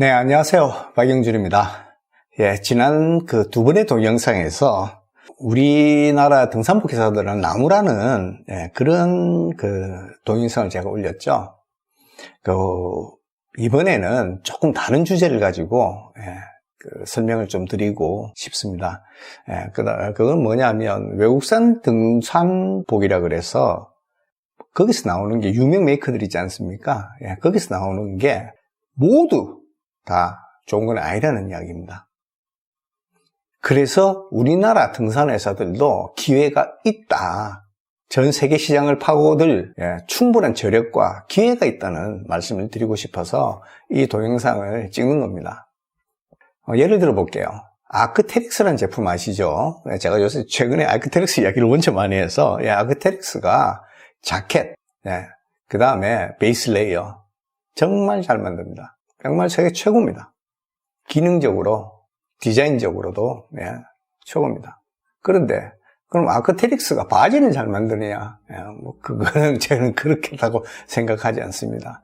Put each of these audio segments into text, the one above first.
네, 안녕하세요. 박영준입니다. 예, 지난 그 두 번의 동영상에서 우리나라 등산복 기사들은 나무라는 예, 그런 그 동영상을 제가 올렸죠. 그 이번에는 조금 다른 주제를 가지고 예, 그 설명을 좀 드리고 싶습니다. 예, 그, 그건 뭐냐면 외국산 등산복이라 그래서 거기서 나오는 게 유명 메이커들 있지 않습니까? 예, 거기서 나오는 게 모두 다 좋은 건 아니라는 이야기입니다. 그래서 우리나라 등산회사들도 기회가 있다. 전 세계 시장을 파고들 예, 충분한 저력과 기회가 있다는 말씀을 드리고 싶어서 이 동영상을 찍는 겁니다. 어, 예를 들어 볼게요. 아크테릭스라는 제품 아시죠? 예, 제가 요새 최근에 아크테릭스 이야기를 원체 많이 해서 예, 아크테릭스가 자켓, 그 다음에 베이스 레이어 정말 잘 만듭니다. 정말 세계 최고입니다. 기능적으로, 디자인적으로도 예, 최고입니다. 그런데 그럼 아크테릭스가 바지는 잘 만드느냐? 예, 뭐 그거는 저는 그렇게라고 생각하지 않습니다.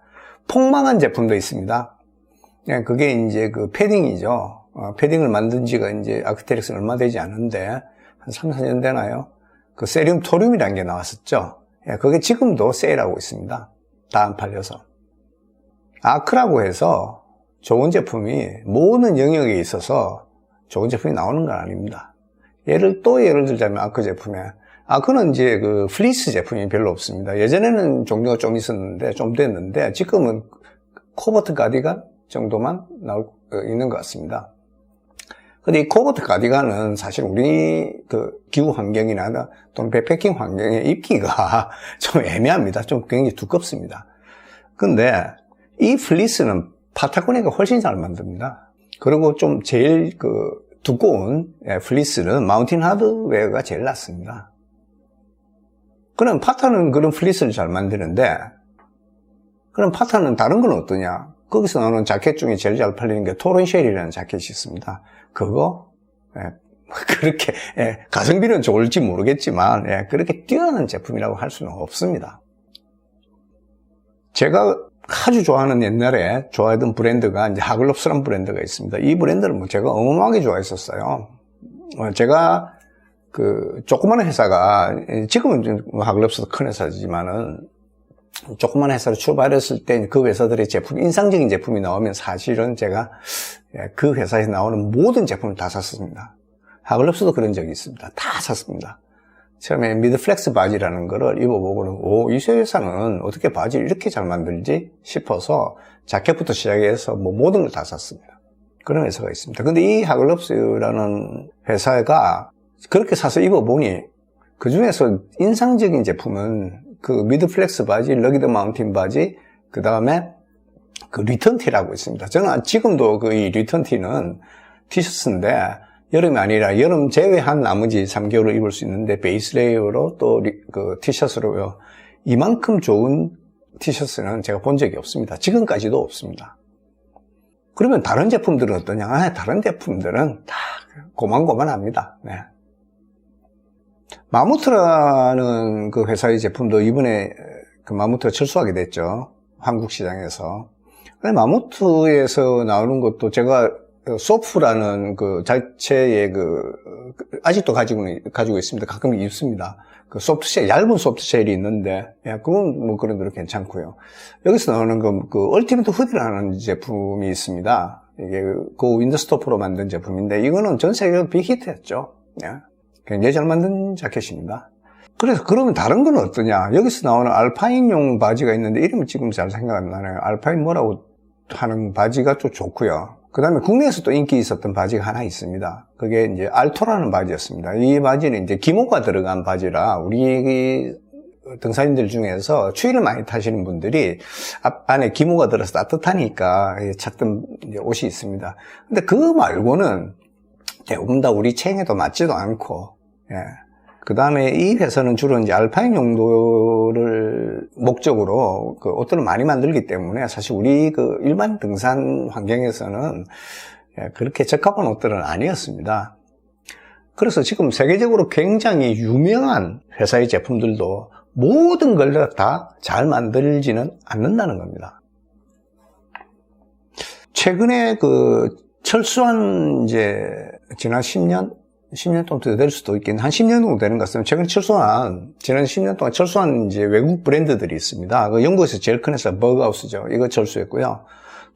폭망한 제품도 있습니다. 예, 그게 이제 그 패딩이죠. 어, 패딩을 만든 지가 이제 아크테릭스는 얼마 되지 않은데 한 3, 4년 되나요? 그 세륨 토륨이라는 게 나왔었죠. 예, 그게 지금도 세일하고 있습니다. 다 안 팔려서. 아크라고 해서 좋은 제품이 모든 영역에 있어서 좋은 제품이 나오는 건 아닙니다. 예를 또 예를 들자면 아크 제품에 아크는 이제 그 플리스 제품이 별로 없습니다. 예전에는 종류가 좀 있었는데 좀 됐는데 지금은 코버트 가디건 정도만 나올 어, 있는 것 같습니다. 근데 이 코버트 가디건은 사실 우리 그 기후 환경이나 또는 백패킹 환경에 입기가 좀 애매합니다. 좀 굉장히 두껍습니다. 근데 이 플리스는 파타고니아가 훨씬 잘 만듭니다. 그리고 좀 제일 그 두꺼운 예, 플리스는 마운틴 하드웨어가 제일 낫습니다. 그럼 파타는 그런 플리스를 잘 만드는데 그럼 파타는 다른 건 어떠냐? 거기서 나오는 자켓 중에 제일 잘 팔리는 게 토론쉘이라는 자켓이 있습니다. 그거 예, 그렇게 예, 가성비는 좋을지 모르겠지만 예, 그렇게 뛰어난 제품이라고 할 수는 없습니다. 제가 아주 좋아하는 옛날에 좋아하던 브랜드가 이제 하글롭스란 브랜드가 있습니다. 이 브랜드를 뭐 제가 어마어마하게 좋아했었어요. 어, 제가 그 조그마한 회사가 지금은 하글롭스도 큰 회사지만은 조그만 회사로 출발했을 때 그 회사들의 제품, 인상적인 제품이 나오면 사실은 제가 예, 그 회사에서 나오는 모든 제품을 다 샀습니다. 하글롭스도 그런 적이 있습니다. 다 샀습니다. 처음에 미드플렉스 바지라는 거를 입어보고는 오, 이 회사는 어떻게 바지를 이렇게 잘 만들지 싶어서 자켓부터 시작해서 뭐 모든 걸 다 샀습니다. 그런 회사가 있습니다. 근데 이 하글롭스라는 회사가 그렇게 사서 입어보니 그 중에서 인상적인 제품은 그 미드플렉스 바지, 러기드 마운틴 바지, 그 다음에 그 리턴티라고 있습니다. 저는 지금도 그 이 리턴티는 티셔츠인데 여름이 아니라 여름 제외한 나머지 3개월을 입을 수 있는데 베이스 레이어로 또 그 티셔츠로요. 이만큼 좋은 티셔츠는 제가 본 적이 없습니다. 지금까지도 없습니다. 그러면 다른 제품들은 어떠냐? 아, 다른 제품들은 다 고만고만합니다. 네. 마무트라는 그 회사의 제품도 이번에 그 마무트가 철수하게 됐죠. 한국 시장에서. 근데 마무트에서 나오는 것도 제가 소프라는 그 자체의 그 아직도 가지고 가지고 있습니다. 가끔 입습니다. 그 소프트쉘 얇은 소프트쉘이 있는데 예, 그건 뭐 그런 대로 괜찮고요. 여기서 나오는 그, 그 얼티미트 후디라는 제품이 있습니다. 이게 그 윈드스토프로 만든 제품인데 이거는 전 세계로 빅히트였죠. 예. 굉장히 잘 만든 자켓입니다. 그래서 그러면 다른 건 어떠냐? 여기서 나오는 알파인용 바지가 있는데 이름이 지금 잘 생각 안 나네요. 알파인 뭐라고 하는 바지가 좀 좋고요. 그 다음에 국내에서 또 인기 있었던 바지가 하나 있습니다. 그게 이제 알토라는 바지였습니다. 이 바지는 이제 기모가 들어간 바지라 우리 등산인들 중에서 추위를 많이 타시는 분들이 안에 기모가 들어서 따뜻하니까 찾던 옷이 있습니다. 근데 그거 말고는 대부분 다 우리 체형에도 맞지도 않고, 예. 그 다음에 이 회사는 주로 이제 알파인 용도를 목적으로 그 옷들을 많이 만들기 때문에 사실 우리 그 일반 등산 환경에서는 예, 그렇게 적합한 옷들은 아니었습니다. 그래서 지금 세계적으로 굉장히 유명한 회사의 제품들도 모든 걸 다 잘 만들지는 않는다는 겁니다. 최근에 그 철수한 이제 지난 10년 10년 동안 더 될 수도 있겠네. 한 10년 정도 되는 것 같습니다. 최근에 철수한, 지난 10년 동안 철수한 이제 외국 브랜드들이 있습니다. 그 영국에서 제일 큰 회사 버그하우스죠. 이거 철수했고요.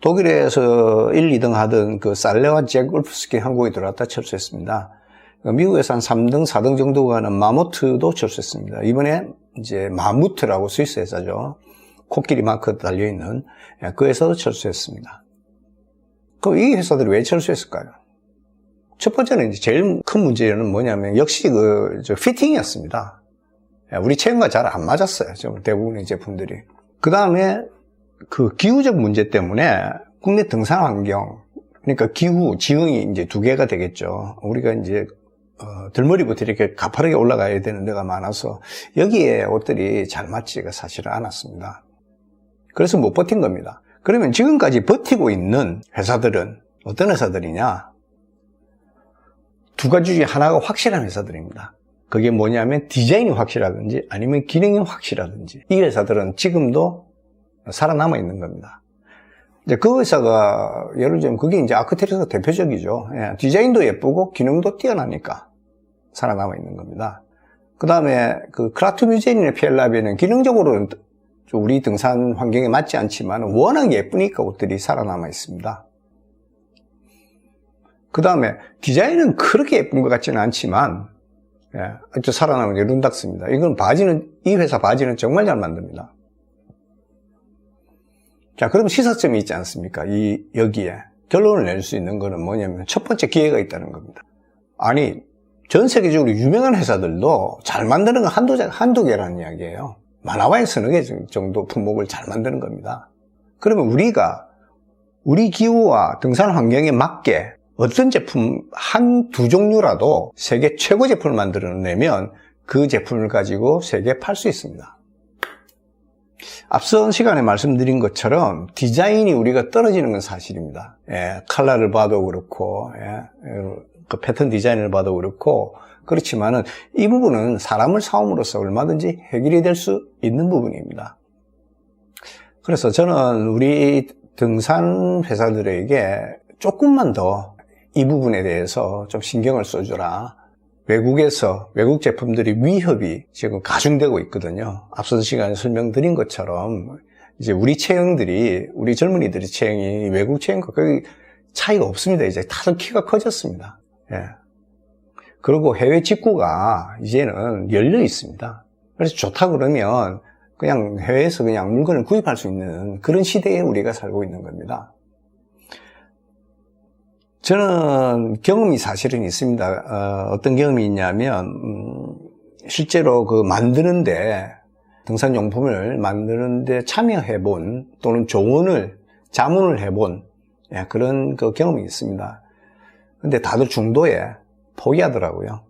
독일에서 1, 2등 하던 그 살레와 잭 울프스키 한국에 들어왔다 철수했습니다. 그 미국에서 한 3등, 4등 정도 가는 마모트도 철수했습니다. 이번에 이제 마무트라고 스위스 회사죠. 코끼리 마크 달려있는 예, 그 회사도 철수했습니다. 그럼 이 회사들이 왜 철수했을까요? 첫 번째는 이제 제일 큰 문제는 뭐냐면 역시 그 피팅이었습니다. 예, 우리 체형과 잘 안 맞았어요. 대부분의 제품들이. 그 다음에 그 기후적 문제 때문에 국내 등산 환경, 그러니까 기후, 지형이 이제 두 개가 되겠죠. 우리가 이제 어, 들머리부터 이렇게 가파르게 올라가야 되는 데가 많아서 여기에 옷들이 잘 맞지가 사실은 않았습니다. 그래서 못 버틴 겁니다. 그러면 지금까지 버티고 있는 회사들은 어떤 회사들이냐? 두 가지 중에 하나가 확실한 회사들입니다. 그게 뭐냐면 디자인이 확실하든지 아니면 기능이 확실하든지 이 회사들은 지금도 살아남아 있는 겁니다. 이제 그 회사가 예를 들면 그게 이제 아크테리스가 대표적이죠. 예, 디자인도 예쁘고 기능도 뛰어나니까 살아남아 있는 겁니다. 그 다음에 그 크라투 뮤제인이나 피엘라비는 기능적으로는 우리 등산 환경에 맞지 않지만 워낙 예쁘니까 옷들이 살아남아 있습니다. 그 다음에 디자인은 그렇게 예쁜 것 같지는 않지만 예, 아주 살아남은 게 룬닥스입니다. 이건 바지는 이 회사 바지는 정말 잘 만듭니다. 자, 그럼 시사점이 있지 않습니까? 이 여기에 결론을 낼 수 있는 것은 뭐냐면 첫 번째 기회가 있다는 겁니다. 아니 전 세계적으로 유명한 회사들도 잘 만드는 건 한두, 한두 개라는 이야기예요. 만화와의 서너 개 정도 품목을 잘 만드는 겁니다. 그러면 우리가 우리 기후와 등산 환경에 맞게 어떤 제품 한 두 종류라도 세계 최고 제품을 만들어내면 그 제품을 가지고 세계에 팔 수 있습니다. 앞선 시간에 말씀드린 것처럼 디자인이 우리가 떨어지는 건 사실입니다. 예, 컬러를 봐도 그렇고, 예, 그 패턴 디자인을 봐도 그렇고, 그렇지만은 이 부분은 사람을 사움으로써 얼마든지 해결이 될 수 있는 부분입니다. 그래서 저는 우리 등산 회사들에게 조금만 더 이 부분에 대해서 좀 신경을 써주라. 외국에서 외국 제품들이 위협이 지금 가중되고 있거든요. 앞선 시간에 설명드린 것처럼 이제 우리 체형들이 우리 젊은이들의 체형이 외국 체형과 거의 차이가 없습니다. 이제 다들 키가 커졌습니다. 예. 그리고 해외 직구가 이제는 열려 있습니다. 그래서 좋다 그러면 그냥 해외에서 그냥 물건을 구입할 수 있는 그런 시대에 우리가 살고 있는 겁니다. 저는 경험이 사실은 있습니다. 어, 떤 경험이 있냐면 음, 실제로 그 만드는데 등산 용품을 만드는데 참여해 본 또는 조언을 자문을 해본 예, 그런 그 경험이 있습니다. 근데 다들 중도에 포기하더라고요.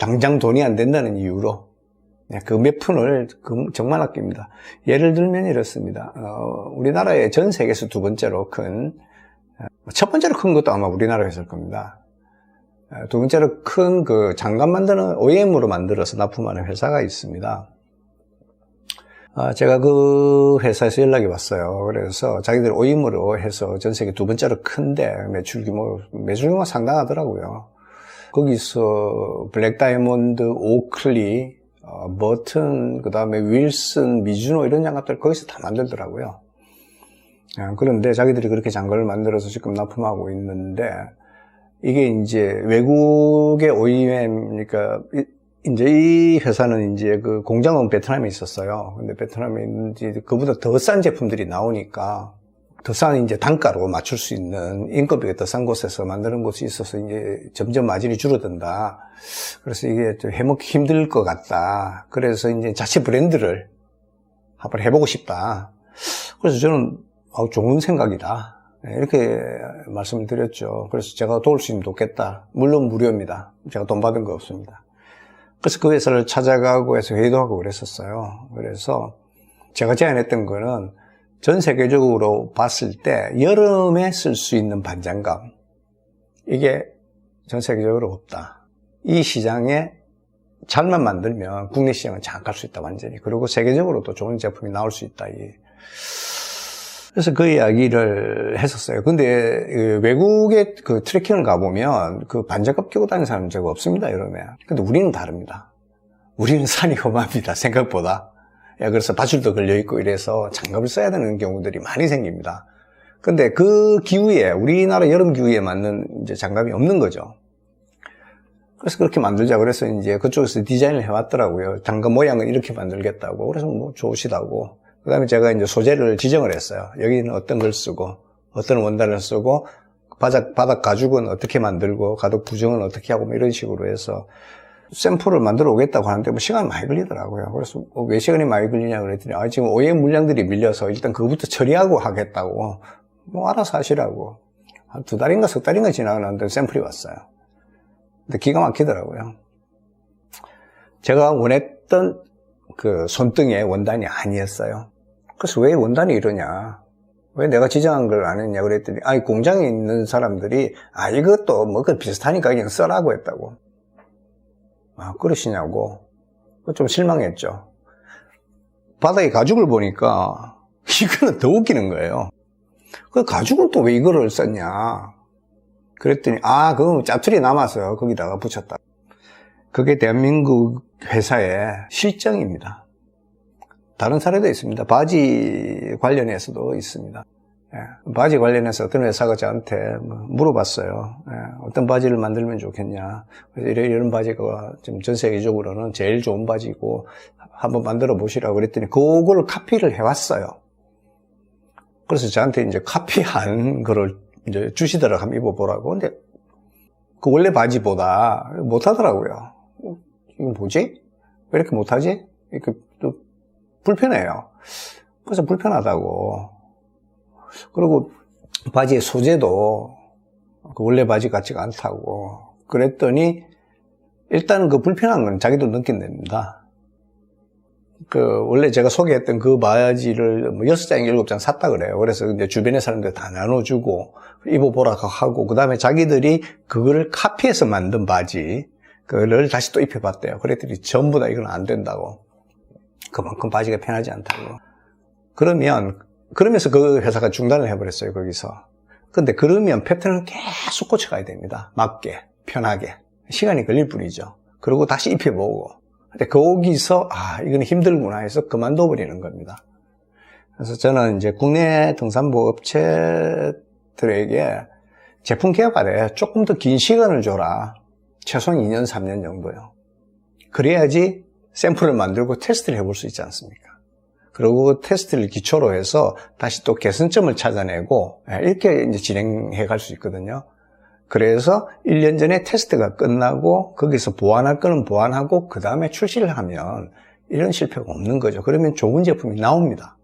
당장 돈이 안 된다는 이유로 예, 그몇 푼을 그 정말 아낍니다. 예를 들면 이렇습니다. 어, 우리나라의 전 세계에서 두 번째로 큰 첫 번째로 큰 것도 아마 우리나라에 있을 겁니다. 두 번째로 큰 그 장갑 만드는 OEM으로 만들어서 납품하는 회사가 있습니다. 아, 제가 그 회사에서 연락이 왔어요. 그래서 자기들 OEM으로 해서 전 세계 두 번째로 큰데 매출 규모, 매출 규모가 상당하더라고요. 거기서 블랙 다이몬드, 오클리, 어, 버튼, 그 다음에 윌슨, 미주노 이런 장갑들 거기서 다 만들더라고요. 아, 그런데 자기들이 그렇게 장갑을 만들어서 지금 납품하고 있는데 이게 이제 외국의 OEM 그러니까 이제 이 회사는 이제 그 공장은 베트남에 있었어요. 근데 베트남에 있는지 그보다 더 싼 제품들이 나오니까 더 싼 이제 단가로 맞출 수 있는 인건비가 더 싼 곳에서 만드는 곳이 있어서 이제 점점 마진이 줄어든다. 그래서 이게 좀 해먹기 힘들 것 같다. 그래서 이제 자체 브랜드를 한번 해보고 싶다. 그래서 저는 아, 좋은 생각이다. 네, 이렇게 말씀을 드렸죠. 그래서 제가 도울 수 있으면 돕겠다. 물론 무료입니다. 제가 돈 받은 거 없습니다. 그래서 그 회사를 찾아가고 해서 회의도 하고 그랬었어요. 그래서 제가 제안했던 거는 전 세계적으로 봤을 때 여름에 쓸 수 있는 반장갑. 이게 전 세계적으로 없다. 이 시장에 잘만 만들면 국내 시장은 장악할 수 있다, 완전히. 그리고 세계적으로도 좋은 제품이 나올 수 있다. 그래서 그 이야기를 했었어요. 근데 그 외국에 그 트레킹을 가보면 그 반장갑 끼고 다니는 사람 제가 없습니다, 여름에. 근데 우리는 다릅니다. 우리는 산이 험합니다, 생각보다. 예, 그래서 밧줄도 걸려있고 이래서 장갑을 써야 되는 경우들이 많이 생깁니다. 근데 그 기후에, 우리나라 여름 기후에 맞는 이제 장갑이 없는 거죠. 그래서 그렇게 만들자 그래서 이제 그쪽에서 디자인을 해왔더라고요. 장갑 모양은 이렇게 만들겠다고. 그래서 뭐 좋으시다고. 그 다음에 제가 이제 소재를 지정을 했어요. 여기는 어떤 걸 쓰고, 어떤 원단을 쓰고, 바닥, 바닥 가죽은 어떻게 만들고, 가독 부정은 어떻게 하고, 뭐 이런 식으로 해서 샘플을 만들어 오겠다고 하는데 뭐 시간이 많이 걸리더라고요. 그래서 어, 왜 시간이 많이 걸리냐 그랬더니, 아, 지금 오해 물량들이 밀려서 일단 그거부터 처리하고 하겠다고. 뭐 알아서 하시라고. 한 두 달인가 석 달인가 지나가는데 샘플이 왔어요. 근데 기가 막히더라고요. 제가 원했던 그 손등의 원단이 아니었어요. 그래서 왜 원단이 이러냐? 왜 내가 지정한 걸 안 했냐? 그랬더니, 아니, 공장에 있는 사람들이, 아, 이것도 뭐, 그 비슷하니까 그냥 써라고 했다고. 아, 그러시냐고. 좀 실망했죠. 바닥에 가죽을 보니까, 이거는 더 웃기는 거예요. 그 가죽은 또 왜 이거를 썼냐? 그랬더니, 아, 그거 짜투리 남아서 거기다가 붙였다. 그게 대한민국 회사의 실정입니다. 다른 사례도 있습니다. 바지 관련해서도 있습니다. 예, 바지 관련해서 어떤 회사가 저한테 뭐 물어봤어요. 예, 어떤 바지를 만들면 좋겠냐. 이런, 이런 바지가 지금 전 세계적으로는 제일 좋은 바지고 한번 만들어 보시라고 그랬더니 그걸 카피를 해왔어요. 그래서 저한테 이제 카피한 거를 이제 주시더라고 한번 입어보라고. 근데 그 원래 바지보다 못하더라고요. 어, 이거 뭐지? 왜 이렇게 못하지? 이렇게 또 불편해요. 그래서 불편하다고. 그리고 바지의 소재도 그 원래 바지 같지가 않다고. 그랬더니 일단은 그 불편한 건 자기도 느낀답니다. 그 원래 제가 소개했던 그 바지를 뭐 여섯 장, 일곱 장 샀다 그래요. 그래서 이제 주변의 사람들 다 나눠주고 입어보라 하고 그 다음에 자기들이 그거를 카피해서 만든 바지 그거를 다시 또 입혀봤대요. 그랬더니 전부 다 이건 안 된다고. 그만큼 바지가 편하지 않다고. 그러면 그러면서 그 회사가 중단을 해버렸어요 거기서. 근데 그러면 패턴을 계속 고쳐가야 됩니다. 맞게 편하게 시간이 걸릴 뿐이죠. 그리고 다시 입혀보고. 근데 거기서 아 이건 힘들구나 해서 그만둬 버리는 겁니다. 그래서 저는 이제 국내 등산복 업체들에게 제품 개발에 조금 더 긴 시간을 줘라. 최소한 2년, 3년 정도요. 그래야지 샘플을 만들고 테스트를 해볼 수 있지 않습니까? 그리고 테스트를 기초로 해서 다시 또 개선점을 찾아내고 예, 이렇게 이제 진행해 갈 수 있거든요. 그래서 1년 전에 테스트가 끝나고 거기서 보완할 거는 보완하고 그 다음에 출시를 하면 이런 실패가 없는 거죠. 그러면 좋은 제품이 나옵니다.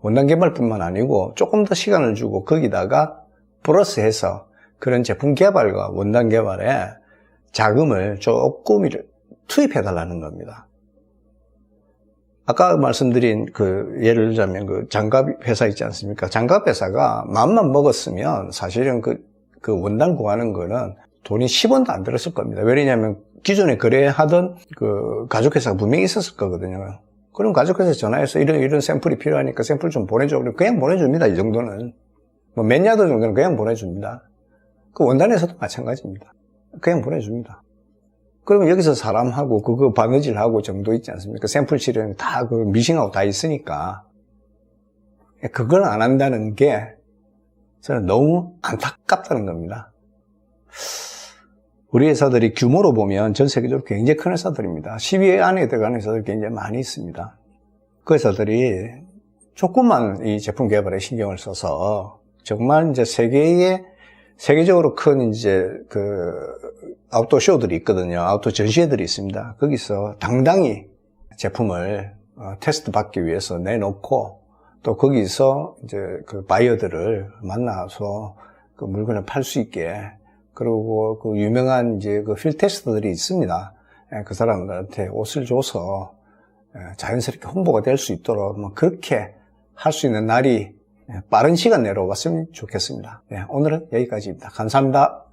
원단 개발뿐만 아니고 조금 더 시간을 주고 거기다가 플러스해서 그런 제품 개발과 원단 개발에 자금을 조금 투입해 달라는 겁니다. 아까 말씀드린 그 예를 들자면 그 장갑 회사 있지 않습니까? 장갑 회사가 마음만 먹었으면 사실은 그, 그 원단 구하는 거는 돈이 10원도 안 들었을 겁니다. 왜냐하면 기존에 거래하던 그 가죽회사가 분명히 있었을 거거든요. 그럼 가죽회사 전화해서 이런 이런 샘플이 필요하니까 샘플 좀 보내줘. 그냥 보내줍니다. 이 정도는. 뭐 몇 야드 정도는 그냥 보내줍니다. 그 원단에서도 마찬가지입니다. 그냥 보내줍니다. 그러면 여기서 사람하고 그거 바느질하고 정도 있지 않습니까? 샘플 치료는 다 그 미싱하고 다 있으니까. 그걸 안 한다는 게 저는 너무 안타깝다는 겁니다. 우리 회사들이 규모로 보면 전 세계적으로 굉장히 큰 회사들입니다. 10위 안에 들어가는 회사들이 굉장히 많이 있습니다. 그 회사들이 조금만 이 제품 개발에 신경을 써서 정말 이제 세계의 세계적으로 큰 이제 그 아웃도어 쇼들이 있거든요. 아웃도어 전시회들이 있습니다. 거기서 당당히 제품을 어, 테스트 받기 위해서 내놓고 또 거기서 이제 그 바이어들을 만나서 그 물건을 팔 수 있게 그리고 그 유명한 이제 그 필 테스터들이 있습니다. 예, 그 사람들한테 옷을 줘서 예, 자연스럽게 홍보가 될 수 있도록 뭐 그렇게 할 수 있는 날이 예, 빠른 시간 내로 왔으면 좋겠습니다. 오늘은 여기까지입니다. 감사합니다.